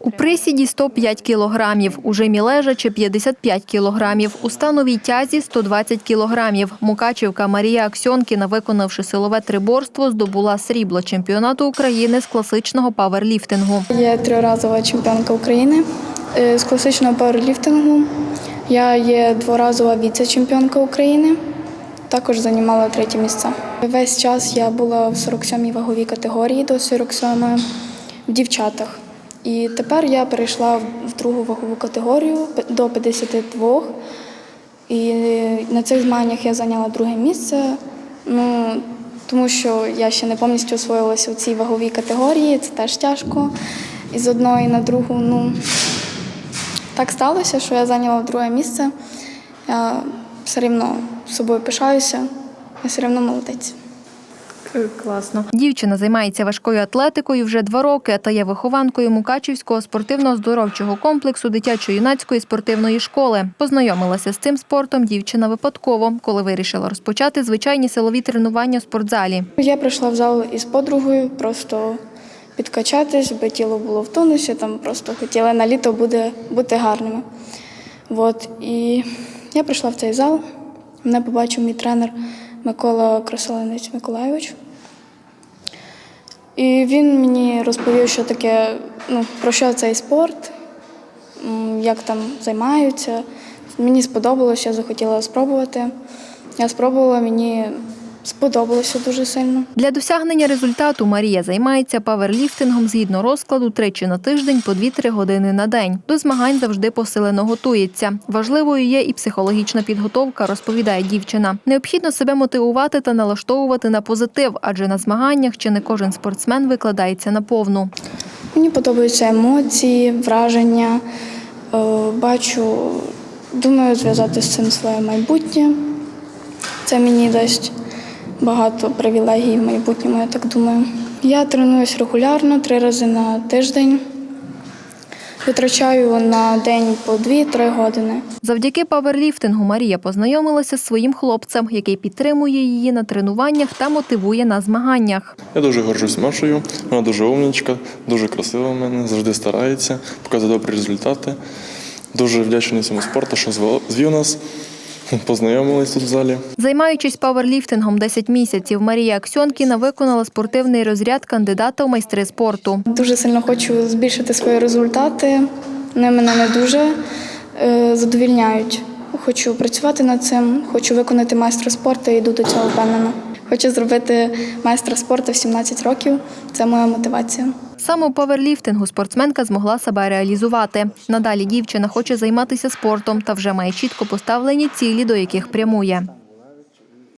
У присіді 105 кілограмів, у жимі лежачи 55 кілограмів, у становій тязі 120 кілограмів. Мукачівка Марія Аксьонкіна, виконавши силове триборство, здобула срібло чемпіонату України з класичного паверліфтингу. Я триразова чемпіонка України е, з класичного пауерліфтингу. Я є дворазова віце-чемпіонка України. Також займала третє місце. Весь час я була в 47-й ваговій категорії до 47-ї в дівчатах. І тепер я перейшла в другу вагову категорію до 52. І на цих змаганнях я зайняла друге місце. Ну, тому що я ще не повністю освоїлася у цій ваговій категорії, це теж тяжко. І з одної на другу, ну так сталося, що я зайняла друге місце. Я все рівно собою пишаюся, я все рівно молодець. Класно. Дівчина займається важкою атлетикою вже два роки та є вихованкою Мукачівського спортивно-здоровчого комплексу дитячо-юнацької спортивної школи. Познайомилася з цим спортом дівчина випадково, коли вирішила розпочати звичайні силові тренування у спортзалі. Я прийшла в зал із подругою, просто підкачатись, бо тіло було в тонусі, там просто хотіли на літо буде, бути гарними. От. І я прийшла в цей зал, мене побачив мій тренер Микола Красолинець Миколайович. І він мені розповів, що таке, ну, про що цей спорт, як там займаються. Мені сподобалося, я захотіла спробувати. Я спробувала, мені сподобалося дуже сильно. Для досягнення результату Марія займається паверліфтингом згідно розкладу тричі на тиждень по 2-3 години на день. До змагань завжди посилено готується. Важливою є і психологічна підготовка, розповідає дівчина. Необхідно себе мотивувати та налаштовувати на позитив, адже на змаганнях чи не кожен спортсмен викладається на повну. Мені подобаються емоції, враження. Е, Бачу, думаю, зв'язати з цим своє майбутнє. Це мені дасть багато привілегій в майбутньому, я так думаю. Я тренуюсь регулярно, три рази на тиждень. Витрачаю на день по 2-3 години. Завдяки паверліфтингу Марія познайомилася з своїм хлопцем, який підтримує її на тренуваннях та мотивує на змаганнях. Я дуже горжусь Машею, вона дуже умнічка, дуже красива в мене, завжди старається, показує добрі результати. Дуже вдячний цьому спорту, що звів нас, познайомились тут в залі. Займаючись паверліфтингом 10 місяців, Марія Аксьонкіна виконала спортивний розряд кандидата у майстри спорту. Дуже сильно хочу збільшити свої результати. Вони мене не дуже е, задовільняють. Хочу працювати над цим, хочу виконати майстра спорту і йду до цього впевнено. Хочу зробити майстра спорту в 17 років. Це моя мотивація. Саме у паверліфтингу спортсменка змогла себе реалізувати. Надалі дівчина хоче займатися спортом та вже має чітко поставлені цілі, до яких прямує.